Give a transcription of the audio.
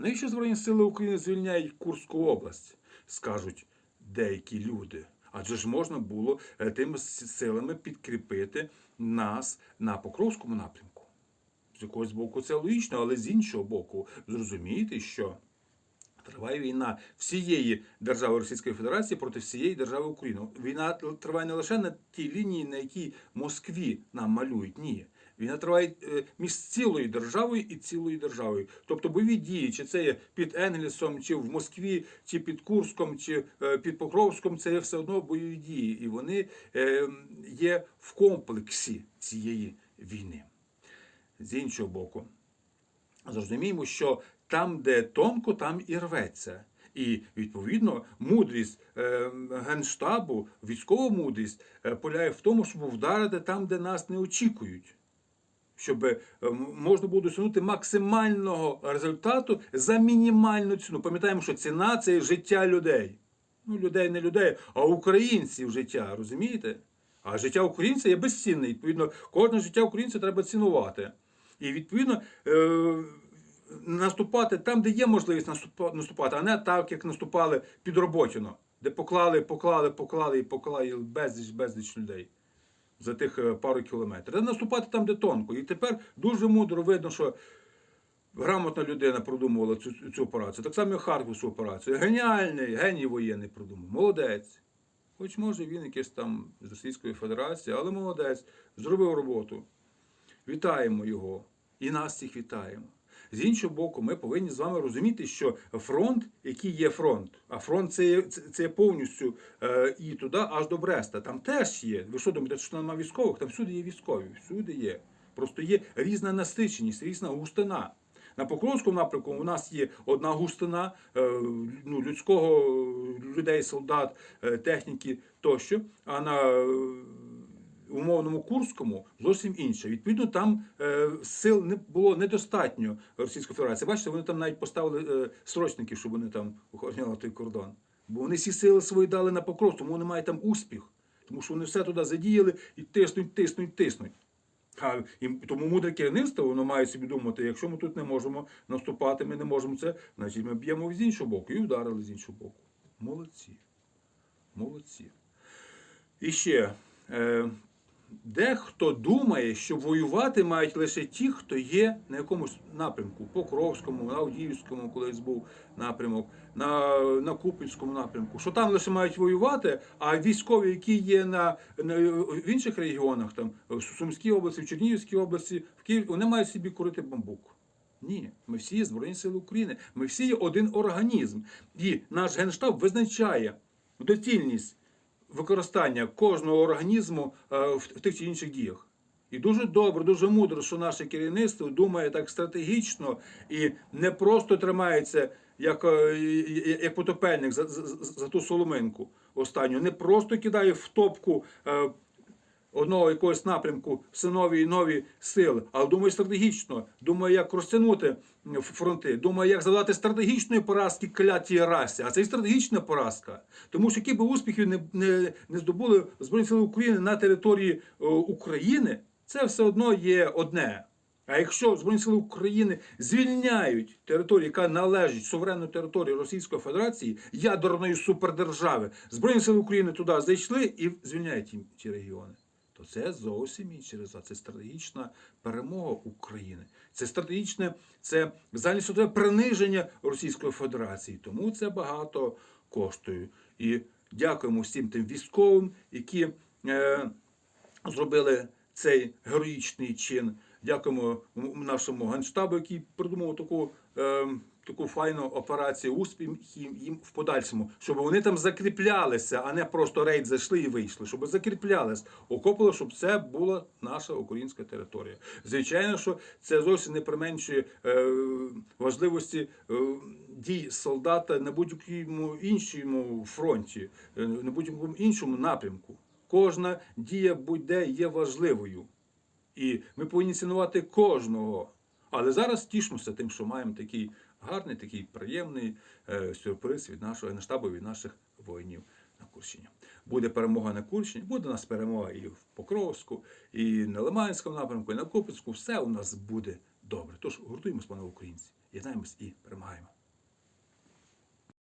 Навіщо Збройні Сили України звільняють Курську область, скажуть деякі люди. Адже ж можна було е, тими силами підкріпити нас на Покровському напрямку. З якогось боку це логічно, але з іншого боку, зрозуміти, що триває війна всієї держави Російської Федерації проти всієї держави України. Війна триває не лише на тій лінії, на якій Москві нам малюють. Ні. Війна триває е, між цілою державою і цілою державою. Тобто бойові дії, чи це є під Енгельсом, чи в Москві, чи під Курском, чи е, під Покровськом, це є все одно бойові дії. І вони е, є в комплексі цієї війни. З іншого боку, зрозуміємо, що там, де тонко, там і рветься. І відповідно мудрість е, генштабу, військова мудрість е, полягає в тому, щоб вдарити там, де нас не очікують. Щоб е, можна було досягнути максимального результату за мінімальну ціну. Пам'ятаємо, що ціна це життя людей. Ну, людей не людей, а українців життя, розумієте? А життя українця є безцінне. Відповідно, кожне життя українця треба цінувати. І відповідно е, наступати там, де є можливість наступа- наступати, а не так, як наступали під Роботіно, де поклали, поклали, поклали і поклали безліч, безліч людей за тих е, пару кілометрів. Треба наступати там, де тонко. І тепер дуже мудро видно, що грамотна людина продумувала цю, цю операцію. Так само і Харківську операцію. Геніальний, геній воєнний продумав. Молодець. Хоч може він якийсь там з Російської Федерації, але молодець, зробив роботу. Вітаємо його. І нас всіх вітаємо. З іншого боку, ми повинні з вами розуміти, що фронт, який є фронт, а фронт це це, це повністю е, і туди, аж до Бреста. Там теж є. Ви що думаєте, що немає військових? Там всюди є військові, всюди є. Просто є різна насиченість, різна густина. На Покровському напрямку у нас є одна густина е, ну, людського людей, солдат, е, техніки тощо. А на е, умовному Курському зовсім інше. Відповідно, там е, сил не було недостатньо Російської Федерації. Бачите, вони там навіть поставили е, срочників, щоб вони там охороняли той кордон. Бо вони всі сили свої дали на покров, тому мають там успіх. Тому що вони все туди задіяли і тиснуть, тиснуть, тиснуть. А і тому мудре керівництво воно має собі думати, якщо ми тут не можемо наступати, ми не можемо це, значить ми б'ємо з іншого боку і вдарили з іншого боку. Молодці. Молодці. І ще. Дехто думає, що воювати мають лише ті, хто є на якомусь напрямку, Покровському, на Авдіївському, колись був напрямок, на, на Купінському напрямку, що там лише мають воювати, а військові, які є на, на в інших регіонах, там в Сумській області, в Чернігівській області, в Києві, вони мають собі курити бамбук. Ні, ми всі є Збройні Сили України, ми всі є один організм. І наш генштаб визначає доцільність використання кожного організму е, в тих чи інших діях. І дуже добре, дуже мудро, що наше керівництво думає так стратегічно і не просто тримається як, е, як потопельник за, за, за ту соломинку останню, не просто кидає в топку е, одного якогось напрямку все нові і нові сили, але думає стратегічно, думає, як розтягнути фронти, думає, як завдати стратегічної поразки клятій расі. А це і стратегічна поразка. Тому що які би успіхів не, не, не здобули Збройні Сили України на території е, України, це все одно є одне. А якщо Збройні Сили України звільняють територію, яка належить суверенну територію Російської Федерації, ядерної супердержави, Збройні Сили України туди зайшли і звільняють ці регіони, то це зовсім інший результат. Це стратегічна перемога України. Це стратегічне, це взагалі світове приниження Російської Федерації. Тому це багато коштує. І дякуємо всім тим військовим, які. Е, зробили цей героїчний чин. Дякуємо нашому генштабу, який придумав таку, е, таку файну операцію успіх їм, в подальшому, щоб вони там закріплялися, а не просто рейд зайшли і вийшли, щоб закріплялись, окопили, щоб це була наша українська територія. Звичайно, що це зовсім не применшує е, важливості е, дій солдата на будь-якому іншому фронті, е, на будь-якому іншому напрямку. Кожна дія будь-де є важливою. І ми повинні цінувати кожного. Але зараз тішимося тим, що маємо такий гарний, такий приємний е, сюрприз від нашого генштабу, від наших воїнів на Курщині. Буде перемога на Курщині, буде у нас перемога і в Покровську, і на Лиманському напрямку, і на Купецьку. Все у нас буде добре. Тож гуртуємось, пане українці, єднаємось і перемагаємо.